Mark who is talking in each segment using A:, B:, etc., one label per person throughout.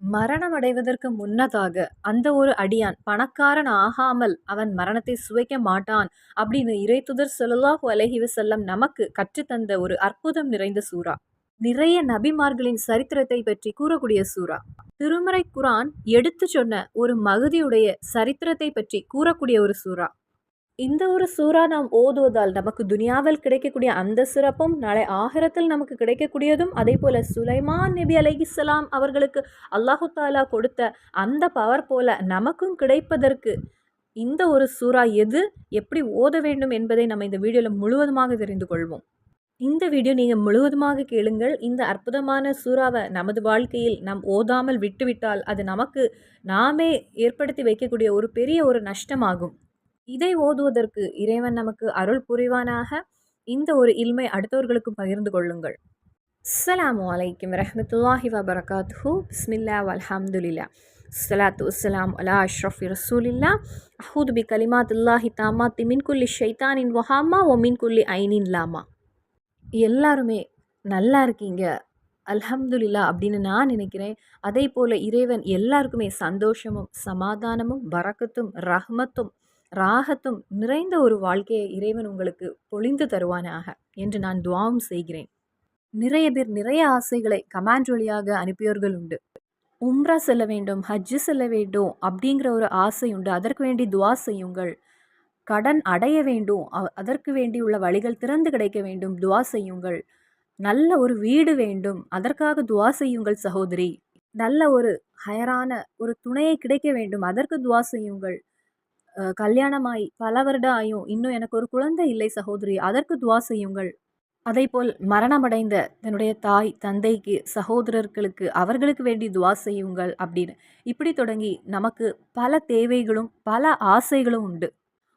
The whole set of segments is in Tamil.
A: மரணம் அடைவதற்கு முன்னதாக அந்த ஒரு அடியான் பணக்காரன் ஆகாமல் அவன் மரணத்தை சுவைக்க மாட்டான் அப்படின்னு இறைத்துதர் சொல்லலாஹு அலைஹி செல்லம் நமக்கு கற்றுத்தந்த ஒரு அற்புதம் நிறைந்த சூறா. நிறைய நபிமார்களின் சரித்திரத்தை பற்றி கூறக்கூடிய சூறா. திருமறை குரான் எடுத்து சொன்ன ஒரு மகுதியுடைய சரித்திரத்தை பற்றி கூறக்கூடிய ஒரு சூறா. இந்த ஒரு சூறா நாம் ஓதுவதால் நமக்கு துனியாவில் கிடைக்கக்கூடிய அந்த சிறப்பும் நாளை ஆகிரத்தில் நமக்கு கிடைக்கக்கூடியதும் அதே போல் சுலைமான் நபி அலைஹிஸ்ஸலாம் அவர்களுக்கு அல்லாஹு தாலா கொடுத்த அந்த பவர் போல நமக்கும் கிடைப்பதற்கு இந்த ஒரு சூறா எது எப்படி ஓத வேண்டும் என்பதை நம்ம இந்த வீடியோவில் முழுவதுமாக தெரிந்து கொள்வோம். இந்த வீடியோ நீங்கள் முழுவதுமாக கேளுங்கள். இந்த அற்புதமான சூறாவை நமது வாழ்க்கையில் நாம் ஓதாமல் விட்டுவிட்டால் அது நமக்கு நாமே ஏற்படுத்தி வைக்கக்கூடிய ஒரு பெரிய ஒரு நஷ்டமாகும். இதை ஓதுவதற்கு இறைவன் நமக்கு அருள் புரிவானாக. இந்த ஒரு இல்மை அடுத்தவர்களுக்கு பகிர்ந்து கொள்ளுங்கள். அஸ்லாம் வலைக்கம் வரமத்துல்லாஹி வபரகாத்ஹூ பிஸ்மில்லா வல்ஹம்துலில்லா. சலாத்து வலாம் அலா அஷ்ரஃபி ரசூலில்லா. அஹூது பி கலிமாத் இல்லாஹி தாமாத்தி மின்குல்லி ஷைத்தானின் வஹாமா ஓ மின்குல்லி ஐனின் லாமா. எல்லாருமே நல்லா இருக்கீங்க. அல்ஹம்துலில்லா அப்படின்னு நான் நினைக்கிறேன். அதே போல் இறைவன் எல்லாருக்குமே சந்தோஷமும் சமாதானமும் வரக்கத்தும் ரஹ்மத்தும் ராகத்தும் நிறைந்த ஒரு வாழ்க்கையை இறைவன் உங்களுக்கு பொழிந்து தருவானாக என்று நான் துவாவும் செய்கிறேன். நிறைய பேர் நிறைய ஆசைகளை கமாண்ட் வழியாக அனுப்பியவர்கள் உண்டு. உம்ரா செல்ல வேண்டும் ஹஜ்ஜு செல்ல வேண்டும் அப்படிங்கிற ஒரு ஆசை உண்டு. அதற்கு வேண்டி துவா செய்யுங்கள். கடன் அடைய வேண்டும். அதற்கு வேண்டியுள்ள வழிகள் திறந்து கிடைக்க வேண்டும். துவா செய்யுங்கள். நல்ல ஒரு வீடு வேண்டும். அதற்காக துவா செய்யுங்கள் சகோதரி. நல்ல ஒரு ஹயரான ஒரு துணையை கிடைக்க வேண்டும். அதற்கு துவா செய்யுங்கள். கல்யாணமாய் பல வருடம் ஆயும். இன்னும் எனக்கு ஒரு குழந்தை இல்லை சகோதரி. அதற்கு துவா செய்யுங்கள். அதேபோல் மரணமடைந்த தன்னுடைய தாய் தந்தைக்கு சகோதரர்களுக்கு அவர்களுக்கு வேண்டி துவா செய்யுங்கள் அப்படின்னு. இப்படி தொடங்கி நமக்கு பல தேவைகளும் பல ஆசைகளும் உண்டு.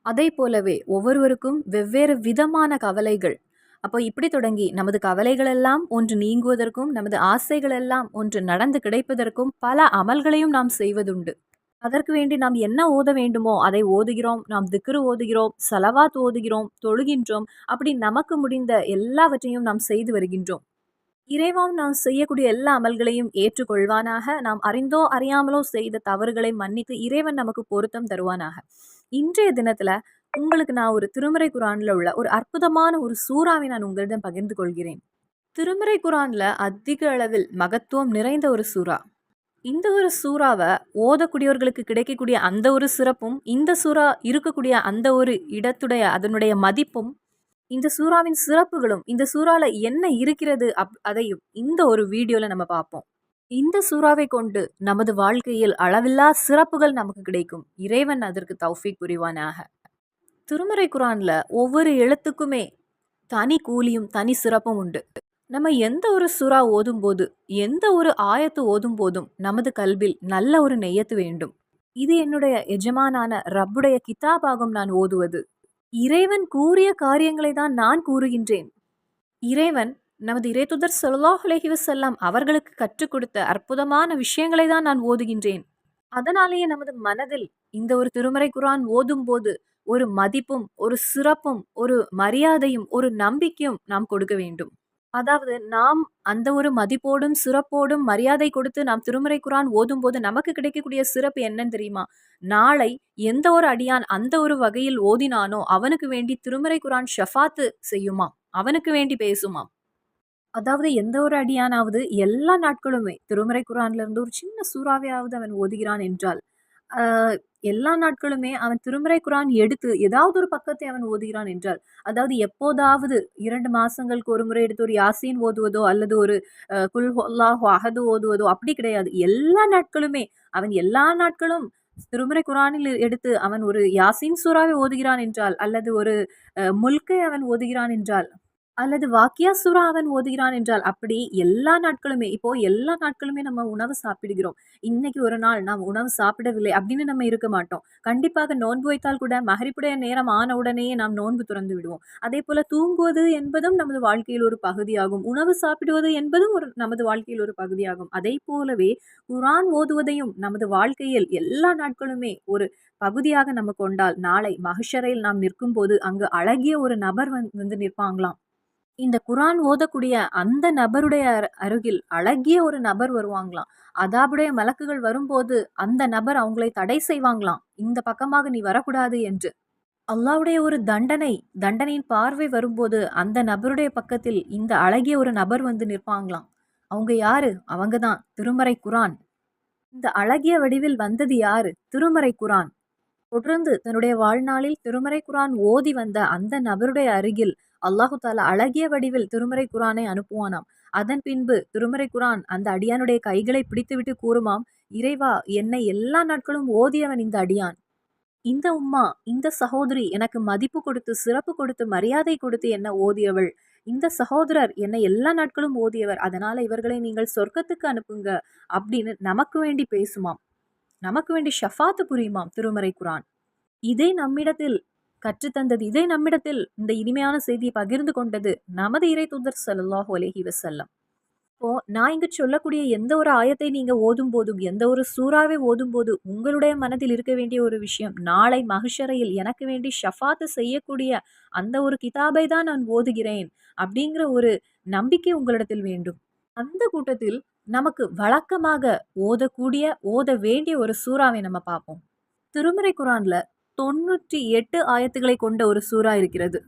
A: அதே போலவே ஒவ்வொருவருக்கும் வெவ்வேறு விதமான கவலைகள். அப்போ இப்படி தொடங்கி நமது கவலைகளெல்லாம் ஒன்று நீங்குவதற்கும் நமது ஆசைகளெல்லாம் ஒன்று நடந்து கிடைப்பதற்கும் பல அமல்களையும் நாம் செய்வதுண்டு. அதற்கு வேண்டி நாம் என்ன ஓத வேண்டுமோ அதை ஓதுகிறோம் நாம் திக்ரு ஓதுகிறோம் சலவாத் ஓதுகிறோம் தொழுகின்றோம் அப்படி நமக்கு முடிந்த எல்லாவற்றையும் நாம் செய்து வருகின்றோம். இறைவன் நாம் செய்யக்கூடிய எல்லா அமல்களையும் ஏற்றுக்கொள்வானாக. நாம் அறிந்தோ அறியாமலோ செய்த தவறுகளை மன்னித்து இறைவன் நமக்கு பொருத்தம் தருவானாக. இன்றைய தினத்துல உங்களுக்கு நான் ஒரு திருமறை குரான்ல உள்ள ஒரு அற்புதமான ஒரு சூறாவை நான் உங்களிடம் பகிர்ந்து கொள்கிறேன். திருமறை குரான்ல அதிக அளவில் மகத்துவம் நிறைந்த ஒரு சூறா. இந்த ஒரு சூறாவை ஓதக்கூடியவர்களுக்கு கிடைக்கக்கூடிய அந்த ஒரு சிறப்பும் இந்த சூறா இருக்கக்கூடிய அந்த ஒரு இடத்துடைய அதனுடைய மதிப்பும் இந்த சூறாவின் சிறப்புகளும் இந்த சூறாவில் என்ன இருக்கிறது அப் அதையும் இந்த ஒரு வீடியோவில் நம்ம பார்ப்போம். இந்த சூறாவை கொண்டு நமது வாழ்க்கையில் அளவில்லா சிறப்புகள் நமக்கு கிடைக்கும். இறைவன் அதற்கு தௌஃபீக் புரிவானாக. திருமறை குரானில் ஒவ்வொரு எழுத்துக்குமே தனி கூலியும் தனி சிறப்பும் உண்டு. நம்ம எந்த ஒரு சுறா ஓதும்போது எந்த ஒரு ஆயத்து ஓதும் போதும் நமது கல்வில் நல்ல ஒரு நெய்யத்து வேண்டும். இது என்னுடைய எஜமானான ரப்புடைய கிதாபாகும் நான் ஓதுவது. இறைவன் கூறிய காரியங்களை தான் நான் கூறுகின்றேன். இறைவன் நமது இறைத்துதர் ஸல்லல்லாஹு அலைஹி அவர்களுக்கு கற்றுக் கொடுத்த அற்புதமான விஷயங்களை தான் நான் ஓதுகின்றேன். அதனாலேயே நமது மனதில் இந்த ஒரு திருமறை குரான் ஓதும் போது ஒரு மதிப்பும் ஒரு சிறப்பும் ஒரு மரியாதையும் ஒரு நம்பிக்கையும் நாம் கொடுக்க வேண்டும். அதாவது நாம் அந்த ஒரு மதிப்போடும் சிறப்போடும் மரியாதை கொடுத்து நாம் திருமுறை குரான் ஓதும்போது நமக்கு கிடைக்கக்கூடிய சிறப்பு என்னன்னு தெரியுமா? நாளை எந்த ஒரு அடியான் அந்த ஒரு வகையில் ஓதினானோ அவனுக்கு வேண்டி திருமுறை குரான் ஷஃபாத்து செய்யுமா? அவனுக்கு வேண்டி பேசுமா? அதாவது எந்த ஒரு அடியானாவது எல்லா நாட்களுமே திருமறை குரான்ல இருந்து ஒரு சின்ன சூறாவையாவது அவன் ஓதுகிறான் என்றால் எல்லா நாட்களுமே அவன் திருமறை குரான் எடுத்து ஏதாவது ஒரு பக்கத்தை அவன் ஓதுகிறான் என்றால் அதாவது எப்போதாவது இரண்டு மாசங்களுக்கு ஒரு முறை எடுத்து ஒரு யாசீன் ஓதுவதோ அல்லது ஒரு குல் ஹொல்லாஹோ அஹது ஓதுவதோ அப்படி கிடையாது. எல்லா நாட்களுமே அவன் எல்லா நாட்களும் திருமறை குரானில் எடுத்து அவன் ஒரு யாசின் சூறாவை ஓதுகிறான் என்றால் அல்லது ஒரு முல்கை அவன் ஓதுகிறான் என்றால் அல்லது வாக்கியா சுரா அவன் ஓதுகிறான் என்றால் அப்படி எல்லா நாட்களுமே இப்போ எல்லா நாட்களுமே நம்ம உணவு சாப்பிடுகிறோம். இன்னைக்கு ஒரு நாள் நாம் உணவு சாப்பிடவில்லை அப்படின்னு நம்ம இருக்க மாட்டோம். கண்டிப்பாக நோன்பு வைத்தால் கூட மகரிப்புடைய நேரம் ஆன உடனேயே நாம் நோன்பு துறந்து விடுவோம். அதே போல தூங்குவது என்பதும் நமது வாழ்க்கையில் ஒரு பகுதியாகும். உணவு சாப்பிடுவது என்பதும் ஒரு நமது வாழ்க்கையில் ஒரு பகுதியாகும். அதே போலவே குரான் ஓதுவதையும் நமது வாழ்க்கையில் எல்லா நாட்களுமே ஒரு பகுதியாக நம்ம கொண்டால் நாளை மகிஷரையில் நாம் நிற்கும் போது அங்கு அழகிய ஒரு நபர் வந்து வந்து நிற்பாங்களாம். இந்த குரான் ஓதக்கூடிய அந்த நபருடைய அருகில் அழகிய ஒரு நபர் வருவாங்களாம். அதாபுடைய மலக்குகள் வரும்போது அந்த நபர் அவங்களை தடை செய்வாங்களாம். இந்த பக்கமாக நீ வரக்கூடாது என்று. அல்லாவுடைய ஒரு தண்டனை தண்டனையின் பார்வை வரும்போது அந்த நபருடைய பக்கத்தில் இந்த அழகிய ஒரு நபர் வந்து நிற்பாங்களாம். அவங்க யாரு? அவங்க தான் திருமறை குரான். இந்த அழகிய வடிவில் வந்தது யாரு? திருமறை குரான். தொடர்ந்து தன்னுடைய வாழ்நாளில் திருமறை குரான் ஓதி வந்த அந்த நபருடைய அருகில் அல்லாஹு தாலா அழகிய வடிவில் திருமறை குரானை அனுப்புவானாம். அதன் பின்பு திருமறை குரான் அந்த அடியானுடைய கைகளை பிடித்துவிட்டு கூறுமாம் இறைவா என்னை எல்லா நாட்களும் ஓதியவன் இந்த அடியான். இந்த உம்மா இந்த சகோதரி எனக்கு மதிப்பு கொடுத்து சிறப்பு கொடுத்து மரியாதை கொடுத்து என்ன ஓதியவள். இந்த சகோதரர் என்னை எல்லா நாட்களும் ஓதியவர். அதனால இவர்களை நீங்கள் சொர்க்கத்துக்கு அனுப்புங்க அப்படின்னு நமக்கு வேண்டி பேசுமாம். நமக்கு வேண்டி ஷஃபாத்து புரியுமாம் திருமறை குரான் இதை நம்மிடத்தில் கற்றுத்தந்தது. இதை நம்மிடத்தில் இந்த இனிமையான செய்தியை பகிர்ந்து கொண்டது நமது இறை தூதர் சல்லாஹூ அலஹி வசல்லம் இப்போ நான் இங்கு சொல்லக்கூடிய எந்த ஒரு ஆயத்தை நீங்க ஓதும் போதும் எந்த ஒரு சூறாவை ஓதும் போது உங்களுடைய மனதில் இருக்க வேண்டிய ஒரு விஷயம் நாளை மகிஷரையில் எனக்கு வேண்டி ஷஃபாத்து செய்யக்கூடிய அந்த ஒரு கிதாபை தான் நான் ஓதுகிறேன் அப்படிங்கிற ஒரு நம்பிக்கை உங்களிடத்தில் வேண்டும். அந்த கூட்டத்தில் நமக்கு வழக்கமாக ஓதக்கூடிய ஓத வேண்டிய ஒரு சூறாவை நம்ம பார்ப்போம். திருமறை குரான்ல தொண்ணூற்றி எட்டு ஆயத்துக்களை கொண்ட ஒரு சூறா இருக்கிறது.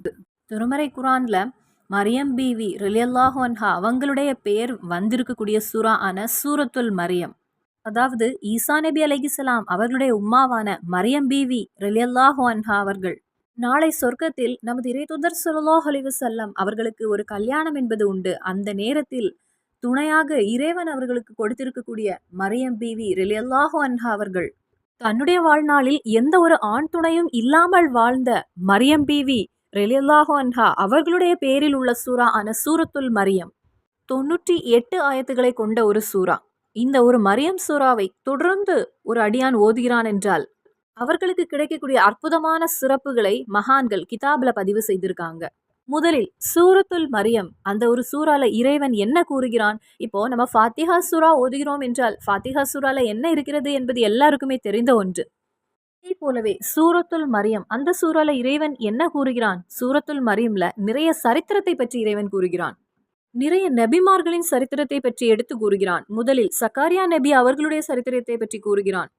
A: திருமறை குரான்ல மரியம் பிவி ரிலியல்லாஹு அன்ஹா அவங்களுடைய பெயர் வந்திருக்கக்கூடிய சூரா ஆன சூரத்துல் மரியம். அதாவது ஈசா நபி அலைஹிஸ்ஸலாம் அவர்களுடைய உம்மாவான மரியம் பீவி ரிலியல்லாஹு அன்ஹா அவர்கள். நாளை சொர்க்கத்தில் நமது இறைத்துதர் ஸல்லல்லாஹு அலிவசல்லம் அவர்களுக்கு ஒரு கல்யாணம் என்பது உண்டு. அந்த நேரத்தில் துணையாக இறைவன் அவர்களுக்கு கொடுத்திருக்கக்கூடிய மரியம் பிவி ரிலியல்லாஹு அன்ஹா அவர்கள். தன்னுடைய வாழ்நாளில் எந்த ஒரு ஆண் துணையும் இல்லாமல் வாழ்ந்த மரியம் பீவி ரெலியல்லாஹோ அன்ஹா அவர்களுடைய பேரில் உள்ள சூரா ஆன சூரத்துல் மரியம். தொண்ணூற்றி எட்டு ஆயத்துக்களை கொண்ட ஒரு சூரா இந்த ஒரு மரியம் சூறாவை தொடர்ந்து ஒரு அடியான் ஓதுகிறான் என்றால் அவர்களுக்கு கிடைக்கக்கூடிய அற்புதமான சிறப்புகளை மகான்கள் கிதாபில் பதிவு செய்திருக்காங்க. முதலில் சூரத்துல் மரியம் அந்த ஒரு சூறால இறைவன் என்ன கூறுகிறான்? இப்போ நம்ம ஃபாத்திஹா சூரா ஓதுகிறோம் என்றால் ஃபாத்திஹா சூறால என்ன இருக்கிறது என்பது எல்லாருக்குமே தெரிந்த ஒன்று. அதே போலவே சூரத்துல் மரியம் அந்த சூறால இறைவன் என்ன கூறுகிறான்? சூரத்துல் மரியம்ல நிறைய சரித்திரத்தை பற்றி இறைவன் கூறுகிறான். நிறைய நபிமார்களின் சரித்திரத்தை பற்றி எடுத்து கூறுகிறான். முதலில் சக்காரியா நபி அவர்களுடைய சரித்திரத்தை பற்றி கூறுகிறான்.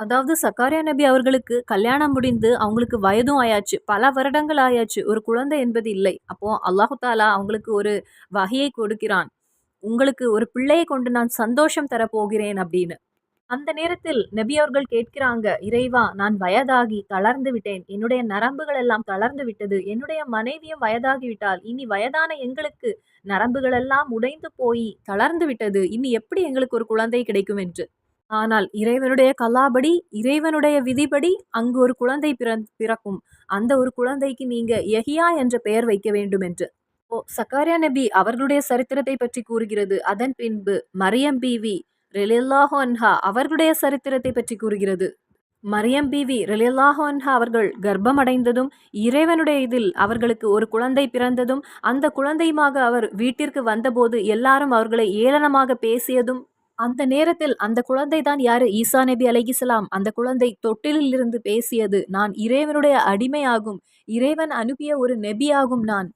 A: அதாவது சக்காரியா நபி அவர்களுக்கு கல்யாணம் முடிந்து அவங்களுக்கு வயதும் ஆயாச்சு பல வருடங்கள் ஆயாச்சு ஒரு குழந்தை என்பது இல்லை. அப்போ அல்லாஹு தாலா அவங்களுக்கு ஒரு வகையை கொடுக்கிறான். உங்களுக்கு ஒரு பிள்ளையை கொண்டு நான் சந்தோஷம் தரப்போகிறேன் அப்படின்னு. அந்த நேரத்தில் நபி அவர்கள் கேட்கிறாங்க இறைவா நான் வயதாகி தளர்ந்து விட்டேன். என்னுடைய நரம்புகள் எல்லாம் தளர்ந்து விட்டது. என்னுடைய மனைவியும் வயதாகிவிட்டால் இனி வயதான எங்களுக்கு நரம்புகள் எல்லாம் உடைந்து போய் தளர்ந்து விட்டது. இனி எப்படி எங்களுக்கு ஒரு குழந்தை கிடைக்கும்? என்று. ஆனால் இறைவனுடைய கலாபடி இறைவனுடைய விதிபடி அங்கு ஒரு குழந்தை பிறந் பிறக்கும். அந்த ஒரு குழந்தைக்கு நீங்க யஹியா என்ற பெயர் வைக்க வேண்டும் என்று ஓ சக்காரியா நபி அவர்களுடைய சரித்திரத்தை பற்றி கூறுகிறது. அதன் பின்பு மரியம் பிவி ரெலில்லாஹோ அன்ஹா அவர்களுடைய சரித்திரத்தை பற்றி கூறுகிறது. மரியம் பிவி ரெலியல்லாஹு அன்ஹா அவர்கள் கர்ப்பமடைந்ததும் இறைவனுடைய இதில் அவர்களுக்கு ஒரு குழந்தை பிறந்ததும் அந்த குழந்தையுமாக அவர் வீட்டிற்கு வந்தபோது எல்லாரும் அவர்களை ஏளனமாக பேசியதும் அந்த நேரத்தில் அந்த குழந்தை தான் யாரு? ஈசா நபி அலைகிசலாம் அந்த குழந்தை தொட்டிலில் இருந்து பேசியது நான் இறைவனுடைய அடிமையாகும் இறைவன் அனுப்பிய ஒரு நெபியாகும் நான்.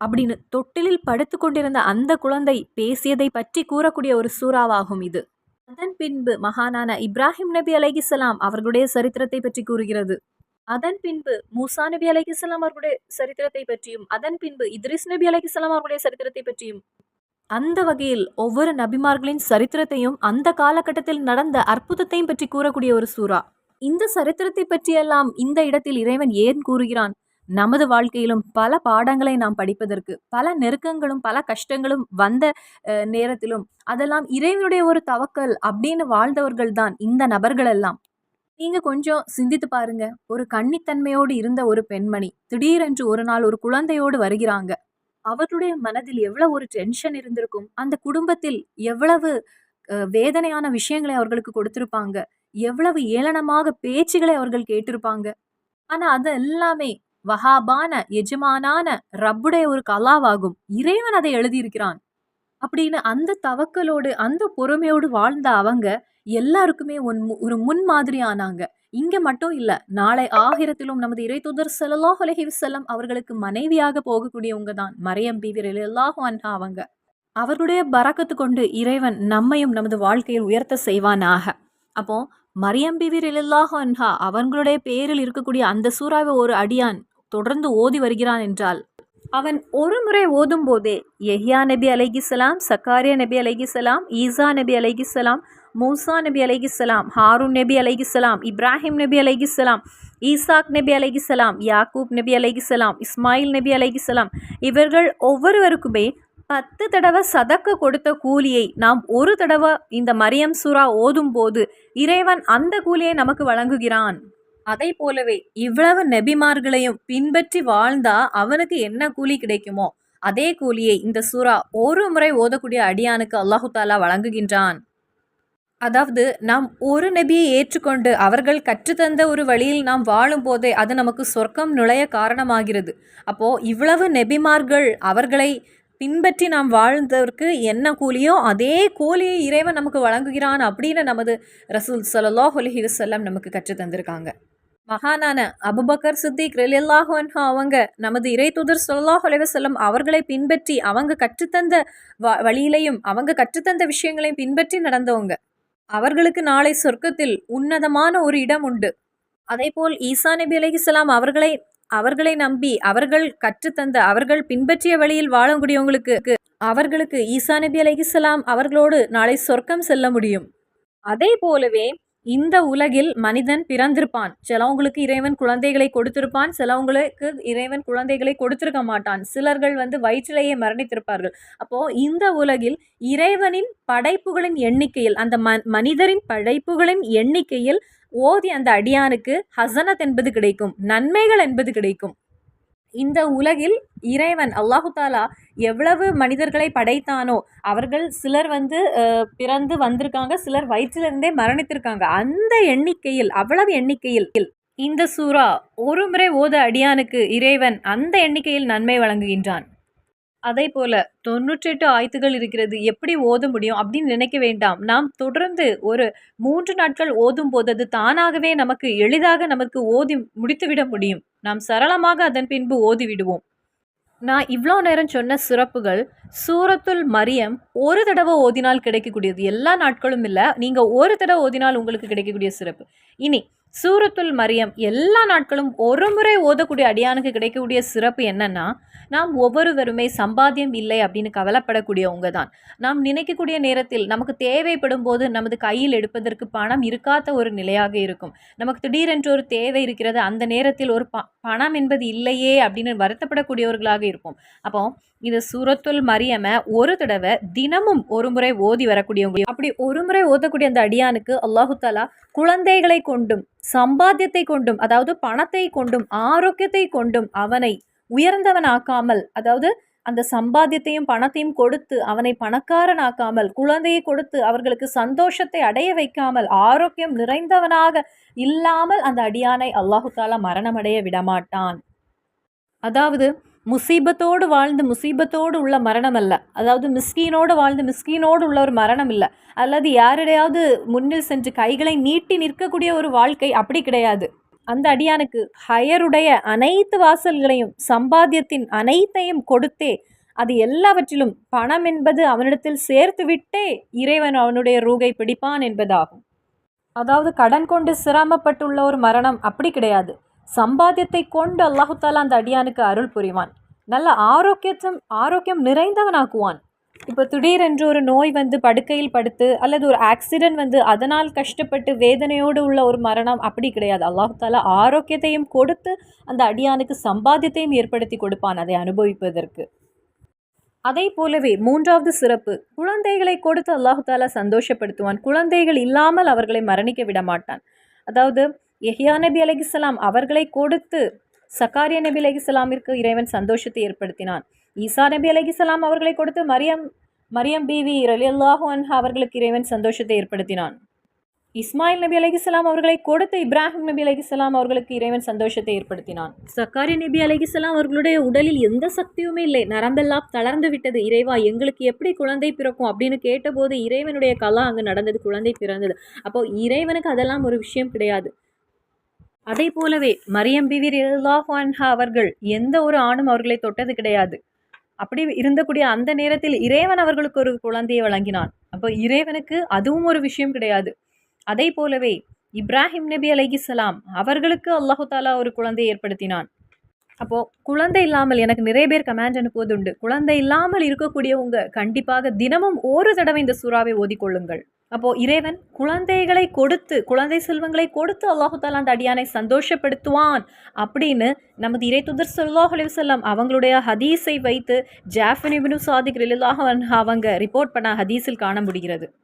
A: அப்படின்னு தொட்டிலில் படுத்து கொண்டிருந்த அந்த குழந்தை பேசியதை பற்றி கூறக்கூடிய ஒரு சூறாவாகும் இது. அதன் பின்பு மகானான இப்ராஹிம் நபி அலைகிசலாம் அவர்களுடைய சரித்திரத்தை பற்றி கூறுகிறது. அதன் பின்பு மூசா நபி அலைகிஸ்லாம் அவர்களுடைய சரித்திரத்தை பற்றியும் அதன் பின்பு இத்ரிஸ் நபி அலைகிஸ்லாம் அவர்களுடைய சரித்திரத்தை பற்றியும் அந்த வகையில் ஒவ்வொரு நபிமார்களின் சரித்திரத்தையும் அந்த காலகட்டத்தில் நடந்த அற்புதத்தையும் பற்றி கூறக்கூடிய ஒரு சூறா. இந்த சரித்திரத்தை பற்றியெல்லாம் இந்த இடத்தில் இறைவன் ஏன் கூறுகிறான்? நமது வாழ்க்கையிலும் பல பாடங்களை நாம் படிப்பதற்கு பல நெருக்கங்களும் பல கஷ்டங்களும் வந்த நேரத்திலும் அதெல்லாம் இறைவனுடைய ஒரு தவக்கல் அப்படின்னு வாழ்ந்தவர்கள் தான் இந்த நபர்கள் எல்லாம் நீங்க கொஞ்சம் சிந்தித்து பாருங்க. ஒரு கன்னித்தன்மையோடு இருந்த ஒரு பெண்மணி திடீரென்று ஒரு நாள் ஒரு குழந்தையோடு வருகிறாங்க. அவருடைய மனதில் எவ்வளவு ஒரு டென்ஷன் இருந்திருக்கும் அந்த குடும்பத்தில் எவ்வளவு வேதனையான விஷயங்களை அவர்களுக்கு கொடுத்திருப்பாங்க எவ்வளவு ஏளனமாக பேச்சுகளை அவர்கள் கேட்டிருப்பாங்க. ஆனா அது எல்லாமே வஹாபான எஜமானான ரப்புடைய ஒரு கலாவாகும். இறைவன் அதை எழுதியிருக்கிறான். அப்படின்னு அந்த தவக்கலோடு அந்த பொறுமையோடு வாழ்ந்த அவங்க எல்லாருக்குமே ஒன் மு- ஒரு முன்மாதிரி ஆனாங்க. இங்கே மட்டும் இல்லை நாளை ஆகிரத்திலும் நமது இறைத்தூதர் ஸல்லல்லாஹு அலஹி செல்லம் அவர்களுக்கு மனைவியாக போகக்கூடியவங்க தான் மரியம் பீவி ரலியல்லாஹு அன்ஹா அவங்க. அவருடைய பறக்கத்து கொண்டு இறைவன் நம்மையும் நமது வாழ்க்கையில் உயர்த்த செய்வானாக. அப்போ மரியம் பிவி ரலியல்லாஹு அன்ஹா அவர்களுடைய பேரில் இருக்கக்கூடிய அந்த சூறாவை ஒரு அடியான் தொடர்ந்து ஓதி வருகிறான் என்றால் அவன் ஒரு முறை ஓதும் போதே எஹியா நபி அலைகிசலாம் சக்காரியா நபி அலைகிசலாம் ஈசா நபி அலைகிசலாம் மூசா நபி அலைகிஸ்லாம் ஹாரூன் நபி அலைகிஸ்லாம் இப்ராஹிம் நபி அலைகிஸ்லாம் ஈசாக் நபி அலைகிஸ்லாம் யாக்கூப் நபி அலைகிஸ்லாம் இஸ்மாயில் நபி அலைகிஸ்லாம் இவர்கள் ஒவ்வொருவருக்குமே பத்து தடவை சதக்க கொடுத்த கூலியை நாம் ஒரு தடவை இந்த மரியம் சூரா ஓதும் போது இறைவன் அந்த கூலியை நமக்கு வழங்குகிறான். அதை போலவே இவ்வளவு நெபிமார்களையும் பின்பற்றி வாழ்ந்தா அவனுக்கு என்ன கூலி கிடைக்குமோ அதே கூலியை இந்த சூரா ஒரு முறை ஓதக்கூடிய அடியானுக்கு அல்லாஹு தாலா வழங்குகின்றான். அதாவது நாம் ஒரு நபியை ஏற்றுக்கொண்டு அவர்கள் கற்றுத்தந்த ஒரு வழியில் நாம் வாழும் போதே அது நமக்கு சொர்க்கம் நுழைய காரணமாகிறது. அப்போ இவ்வளவு நெபிமார்கள் அவர்களை பின்பற்றி நாம் வாழ்ந்ததற்கு என்ன கூலியோ அதே கூலியை இறைவன் நமக்கு வழங்குகிறான் அப்படின்னு நமது ரசூல் சலல்லா ஹொலிஹி வஸல்லம் நமக்கு கற்று தந்திருக்காங்க. மகானான அபுபக்கர் சித்திக் ரலியல்லாஹு அன்ஹா அவங்க நமது இறை தூதர் ஸல்லல்லாஹு அலைஹி அவர்களை பின்பற்றி அவங்க கற்றுத்தந்த வ வழியிலையும் அவங்க கற்றுத்தந்த விஷயங்களையும் பின்பற்றி நடந்தவங்க. அவர்களுக்கு நாளை சொர்க்கத்தில் உன்னதமான ஒரு இடம் உண்டு. அதேபோல் ஈசா நபி அலைஹிஸ்ஸலாம் அவர்களை அவர்களை நம்பி அவர்கள் கற்றுத்தந்த அவர்கள் பின்பற்றிய வழியில் வாழக்கூடியவங்களுக்கு அவர்களுக்கு ஈசா நபி அலைஹிஸ்ஸலாம் அவர்களோடு நாளை சொர்க்கம் செல்ல முடியும். அதே போலவே இந்த உலகில் மனிதன் பிறந்திருப்பான். சிலவங்களுக்கு இறைவன் குழந்தைகளை கொடுத்திருப்பான் சிலவங்களுக்கு இறைவன் குழந்தைகளை கொடுத்திருக்க மாட்டான். சிலர்கள் வந்து வயிற்றிலேயே மரணித்திருப்பார்கள். அப்போ இந்த உலகில் இறைவனின் படைப்புகளின் எண்ணிக்கையில் அந்த ம மனிதரின் படைப்புகளின் எண்ணிக்கையில் ஓதி அந்த அடியானுக்கு ஹசனத் என்பது கிடைக்கும் நன்மைகள் என்பது கிடைக்கும். இந்த உலகில் இறைவன் அல்லாஹு தாலா எவ்வளவு மனிதர்களை படைத்தானோ அவர்கள் சிலர் வந்து பிறந்து வந்திருக்காங்க சிலர் வயிற்றிலிருந்தே மரணித்திருக்காங்க. அந்த எண்ணிக்கையில் அவ்வளவு எண்ணிக்கையில் இந்த சூரா ஒரு முறை ஓத அடியானுக்கு இறைவன் அந்த எண்ணிக்கையில் நன்மை வழங்குகின்றான். அதே போல தொண்ணூற்றெட்டு ஆயத்துகள் இருக்கிறது. எப்படி ஓத முடியும் அப்படின்னு நினைக்க வேண்டாம். நாம் தொடர்ந்து ஒரு மூன்று நாட்கள் ஓதும் போது அது தானாகவே நமக்கு எளிதாக நமக்கு ஓதி முடித்துவிட முடியும். நாம் சரளமாக அதன் பின்பு ஓதிவிடுவோம். நான் இவ்வளோ நேரம் சொன்ன சிறப்புகள் சூரத்துல் மரியம் ஒரு தடவை ஓதினால் கிடைக்கக்கூடியது. எல்லா நாட்களும் இல்லை. நீங்கள் ஒரு தடவை ஓதினால் உங்களுக்கு கிடைக்கக்கூடிய சிறப்பு. இனி சூரத்துல் மரியம் எல்லா நாட்களும் ஒரு முறை ஓதக்கூடிய அடியானுக்கு கிடைக்கக்கூடிய சிறப்பு என்னன்னா நாம் ஒவ்வொருவருமே சம்பாத்தியம் இல்லை அப்படின்னு கவலைப்படக்கூடியவங்க தான். நாம் நினைக்கக்கூடிய நேரத்தில் நமக்கு தேவைப்படும் போது நமது கையில் எடுப்பதற்கு பணம் இருக்காத ஒரு நிலையாக இருக்கும். நமக்கு திடீரென்று ஒரு தேவை இருக்கிறது அந்த நேரத்தில் ஒரு ப பணம் என்பது இல்லையே அப்படின்னு வருத்தப்படக்கூடியவர்களாக இருப்போம். அப்போ இது சூரத்துல் மரியமை ஒரு தடவை தினமும் ஒரு முறை ஓதி வரக்கூடியவங்க. அப்படி ஒரு முறை ஓதக்கூடிய அந்த அடியானுக்கு அல்லாஹு தாலா குழந்தைகளை கொண்டும் சம்பாத்தியத்தை கொண்டும் அதாவது பணத்தை கொண்டும் ஆரோக்கியத்தை கொண்டும் அவனை உயர்ந்தவனாக்காமல் அதாவது அந்த சம்பாத்தியத்தையும் பணத்தையும் கொடுத்து அவனை பணக்காரனாக்காமல் குழந்தையை கொடுத்து அவர்களுக்கு சந்தோஷத்தை அடைய வைக்காமல் ஆரோக்கியம் நிறைந்தவனாக இல்லாமல் அந்த அடியானை அல்லாஹு தாலா மரணமடைய விடமாட்டான். அதாவது முசீபத்தோடு வாழ்ந்து முசீபத்தோடு உள்ள மரணம் அல்ல அதாவது மிஸ்கீனோடு வாழ்ந்து மிஸ்கீனோடு உள்ள ஒரு மரணம் இல்லை அல்லது யாரிடையாவது முன்னில் சென்று கைகளை நீட்டி நிற்கக்கூடிய ஒரு வாழ்க்கை அப்படி கிடையாது. அந்த அடியானுக்கு ஹயருடைய அனைத்து வாசல்களையும் சம்பாத்தியத்தின் அனைத்தையும் கொடுத்தே அது எல்லாவற்றிலும் பணம் என்பது அவனிடத்தில் சேர்த்துவிட்டே இறைவன் அவனுடைய ரூகை பிடிப்பான் என்பதாகும். அதாவது கடன் கொண்டு சிரமப்பட்டுள்ள ஒரு மரணம் அப்படி கிடையாது. சம்பாத்தியத்தை கொண்டு அல்லாஹு தாலா அந்த அடியானுக்கு அருள் புரிவான். நல்ல ஆரோக்கியத்தும் ஆரோக்கியம் நிறைந்தவனாக்குவான். இப்போ திடீரென்று ஒரு நோய் வந்து படுக்கையில் படுத்து அல்லது ஒரு ஆக்சிடென்ட் வந்து அதனால் கஷ்டப்பட்டு வேதனையோடு உள்ள ஒரு மரணம் அப்படி கிடையாது. அல்லாஹு தாலா ஆரோக்கியத்தையும் கொடுத்து அந்த அடியானுக்கு சம்பாத்தியத்தையும் ஏற்படுத்தி கொடுப்பான் அதை அனுபவிப்பதற்கு. அதே போலவே மூன்றாவது சிறப்பு குழந்தைகளை கொடுத்து அல்லாஹு தாலா சந்தோஷப்படுத்துவான். குழந்தைகள் இல்லாமல் அவர்களை மரணிக்க விட மாட்டான் அதாவது எஹியா நபி அலகிஸ்லாம் அவர்களை கொடுத்து சக்காரிய நபி அலகிஸ்லாமிற்கு இறைவன் சந்தோஷத்தை ஏற்படுத்தினான். ஈசா நபி அலகிஸ்லாம் அவர்களை கொடுத்து மரியம் மரியம் பிவி ரலியல்லாஹு அன்ஹா அவர்களுக்கு இறைவன் சந்தோஷத்தை ஏற்படுத்தினான். இஸ்மாயில் நபி அலைஹிஸ்ஸலாம் அவர்களை கொடுத்து இப்ராஹிம் நபி அலைஹிஸ்ஸலாம் அவர்களுக்கு இறைவன் சந்தோஷத்தை ஏற்படுத்தினான். சக்காரி நபி அலைஹிஸ்ஸலாம் அவர்களுடைய உடலில் எந்த சக்தியுமே இல்லை. நரம்பெல்லாம் தளர்ந்து விட்டது. இறைவா எங்களுக்கு எப்படி குழந்தை பிறக்கும் அப்படின்னு கேட்டபோது இறைவனுடைய கலா அங்கு நடந்தது குழந்தை பிறந்தது. அப்போ இறைவனுக்கு அதெல்லாம் ஒரு விஷயம் கிடையாது. அதே போலவே மரியம் பிவி அன்ஹா அவர்கள் எந்த ஒரு ஆணும் அவர்களை தொட்டது கிடையாது. அப்படி இருந்தக்கூடிய அந்த நேரத்தில் இறைவன் அவர்களுக்கு ஒரு குழந்தையை வழங்கினான். அப்போ இறைவனுக்கு அதுவும் ஒரு விஷயம் கிடையாது. அதே போலவே இப்ராஹிம் நபி அலைகிசலாம் அவர்களுக்கு அல்லாஹு தாலா ஒரு குழந்தையை ஏற்படுத்தினான். அப்போது குழந்தை இல்லாமல் எனக்கு நிறைய பேர் கமெண்ட் அனுப்புவது உண்டு குழந்தை இல்லாமல் இருக்கக்கூடியவங்க கண்டிப்பாக தினமும் ஒரு தடவை இந்த சூறாவை ஓதிக்கொள்ளுங்கள். அப்போது இறைவன் குழந்தைகளை கொடுத்து குழந்தை செல்வங்களை கொடுத்து அல்லாஹு அந்த அடியானை சந்தோஷப்படுத்துவான் அப்படின்னு நமது இறை துதர் சொல்லாஹ் அலிவசல்லாம் அவங்களுடைய ஹதீஸை வைத்து ஜாஃபினிபினு சாதிக் ரிலாக அவங்க ரிப்போர்ட் பண்ண ஹதீஸில் காண முடிகிறது.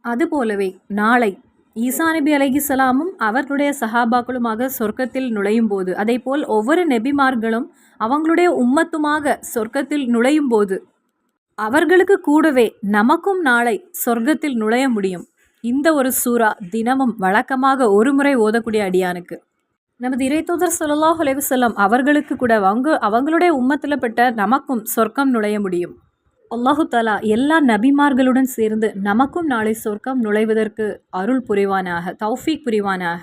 A: அதுபோலவே நாளை ஈசா நபி அலைஹிஸ்ஸலாமும் அவர்களுடைய சஹாபாக்களுமாக சொர்க்கத்தில் நுழையும் போது அதேபோல் ஒவ்வொரு நெபிமார்களும் அவங்களுடைய உம்மத்துமாக சொர்க்கத்தில் நுழையும் போது அவர்களுக்கு கூடவே நமக்கும் நாளை சொர்க்கத்தில் நுழைய முடியும். இந்த ஒரு சூறா தினமும் வழக்கமாக ஒரு முறை ஓதக்கூடிய அடியானுக்கு. நமது இறைத்தூதர் ஸல்லல்லாஹு அலைஹி வஸல்லம் அவர்களுக்கு கூட அவங்க அவங்களுடைய உம்மத்தில் பெற்ற நமக்கும் சொர்க்கம் நுழைய முடியும். அல்லாஹு தாலா எல்லா நபிமார்களுடன் சேர்ந்து நமக்கும் நாளை சொர்க்கம் நுழைவதற்கு அருள் புரிவானாக தௌஃபீக் புரிவானாக.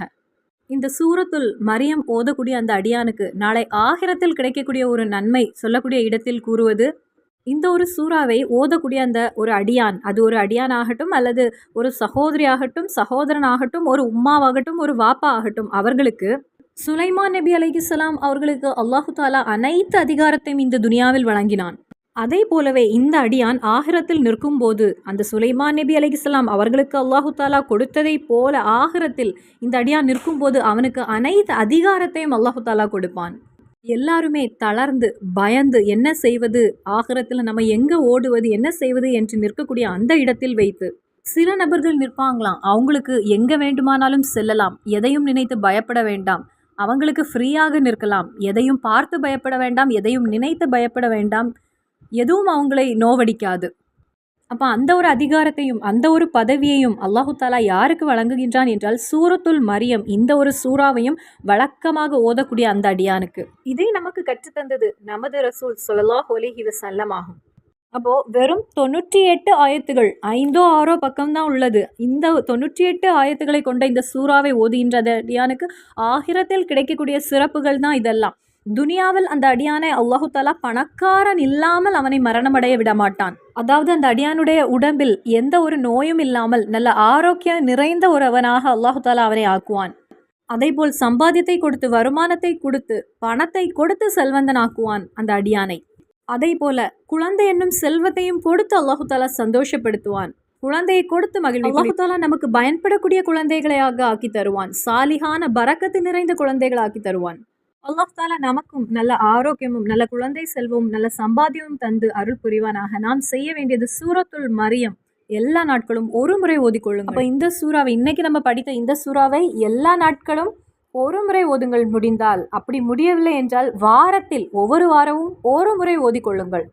A: இந்த சூரத்துல் மரியம் ஓதக்கூடிய அந்த அடியானுக்கு நாளை ஆகிரத்தில் கிடைக்கக்கூடிய ஒரு நன்மை சொல்லக்கூடிய இடத்தில் கூறுவது இந்த ஒரு சூறாவை ஓதக்கூடிய அந்த ஒரு அடியான் அது ஒரு அடியான் ஆகட்டும் அல்லது ஒரு சகோதரி ஆகட்டும் சகோதரன் ஆகட்டும் ஒரு உம்மாவாகட்டும் ஒரு வாப்பா ஆகட்டும் அவர்களுக்கு சுலைமான் நபி அலைஹிஸ்ஸலாம் அவர்களுக்கு அல்லாஹு தாலா அனைத்து அதிகாரத்தையும் இந்த துனியாவில் வழங்கினான். அதே போலவே இந்த அடியான் ஆகிரத்தில் நிற்கும் போது அந்த சுலைமான் நபி அலைஹிஸ்ஸலாம் அவர்களுக்கு அல்லாஹு தாலா கொடுத்ததைப் போல ஆகிரத்தில் இந்த அடியான் நிற்கும் போது அவனுக்கு அனைத்து அதிகாரத்தையும் அல்லாஹு தாலா கொடுப்பான். எல்லாருமே தளர்ந்து பயந்து என்ன செய்வது? ஆகிரத்தில் நம்ம எங்கே ஓடுவது? என்ன செய்வது? என்று நிற்கக்கூடிய அந்த இடத்தில் வைத்து சில நபர்கள் நிற்பாங்களாம். அவங்களுக்கு எங்கே வேண்டுமானாலும் செல்லலாம். எதையும் நினைத்து பயப்பட வேண்டாம். அவங்களுக்கு ஃப்ரீயாக நிற்கலாம். எதையும் பார்த்து பயப்பட வேண்டாம். எதையும் நினைத்து பயப்பட வேண்டாம். எதுவும் அவங்களை நோவடிக்காது. அப்போ அந்த ஒரு அதிகாரத்தையும் அந்த ஒரு பதவியையும் அல்லாஹு தாலா யாருக்கு வழங்குகின்றான் என்றால் சூரத்துல் மரியம் இந்த ஒரு சூறாவையும் வழக்கமாக ஓதக்கூடிய அந்த அடியானுக்கு. இதை நமக்கு கற்றுத்தந்தது நமது ரசூல் ஸல்லல்லாஹு ஹோலி வஸல்லம் ஆகும். அப்போது வெறும் தொண்ணூற்றி எட்டு ஆயத்துகள் ஐந்தோ ஆறோ பக்கம்தான் உள்ளது. இந்த தொண்ணூற்றி எட்டு ஆயத்துக்களை கொண்ட இந்த சூறாவை ஓதுகின்ற அந்த அடியானுக்கு ஆகிரத்தில் கிடைக்கக்கூடிய சிறப்புகள் தான் இதெல்லாம். துனியாவில் அந்த அடியானை அல்லாஹு தாலா பணக்காரன் இல்லாமல் அவனை மரணமடைய விட மாட்டான் அதாவது அந்த அடியானுடைய உடம்பில் எந்த ஒரு நோயும் இல்லாமல் நல்ல ஆரோக்கியம் நிறைந்த ஒருவனாக அல்லாஹு தாலா அவனை ஆக்குவான். அதேபோல் சம்பாத்தியத்தை கொடுத்து வருமானத்தை கொடுத்து பணத்தை கொடுத்து செல்வந்தனாக்குவான் அந்த அடியானை. அதே போல குழந்தை என்னும் செல்வத்தையும் கொடுத்து அல்லாஹு தாலா சந்தோஷப்படுத்துவான். குழந்தையை கொடுத்து மகிழ்வு அல்லாஹு தாலா நமக்கு பயன்படக்கூடிய குழந்தைகளையாக ஆக்கி தருவான். சாலிகான பறக்கத்து நிறைந்த குழந்தைகள் ஆக்கி தருவான். அல்லாஹ் தாலா நமக்கும் நல்ல ஆரோக்கியமும் நல்ல குழந்தை செல்வமும் நல்ல சம்பாத்தியமும் தந்து அருள் புரிவானாக. நாம் செய்ய வேண்டியது சூரத்துல் மரியம். எல்லா நாட்களும் ஒரு முறை ஓதிக்கொள்ளும் அப்போ இந்த சூறாவை இன்னைக்கு நம்ம படித்த இந்த சூறாவை எல்லா நாட்களும் ஒரு முறை ஓதுங்கள் முடிந்தால் அப்படி முடியவில்லை என்றால் வாரத்தில் ஒவ்வொரு வாரமும் ஒரு முறை ஓதிக்கொள்ளுங்கள்.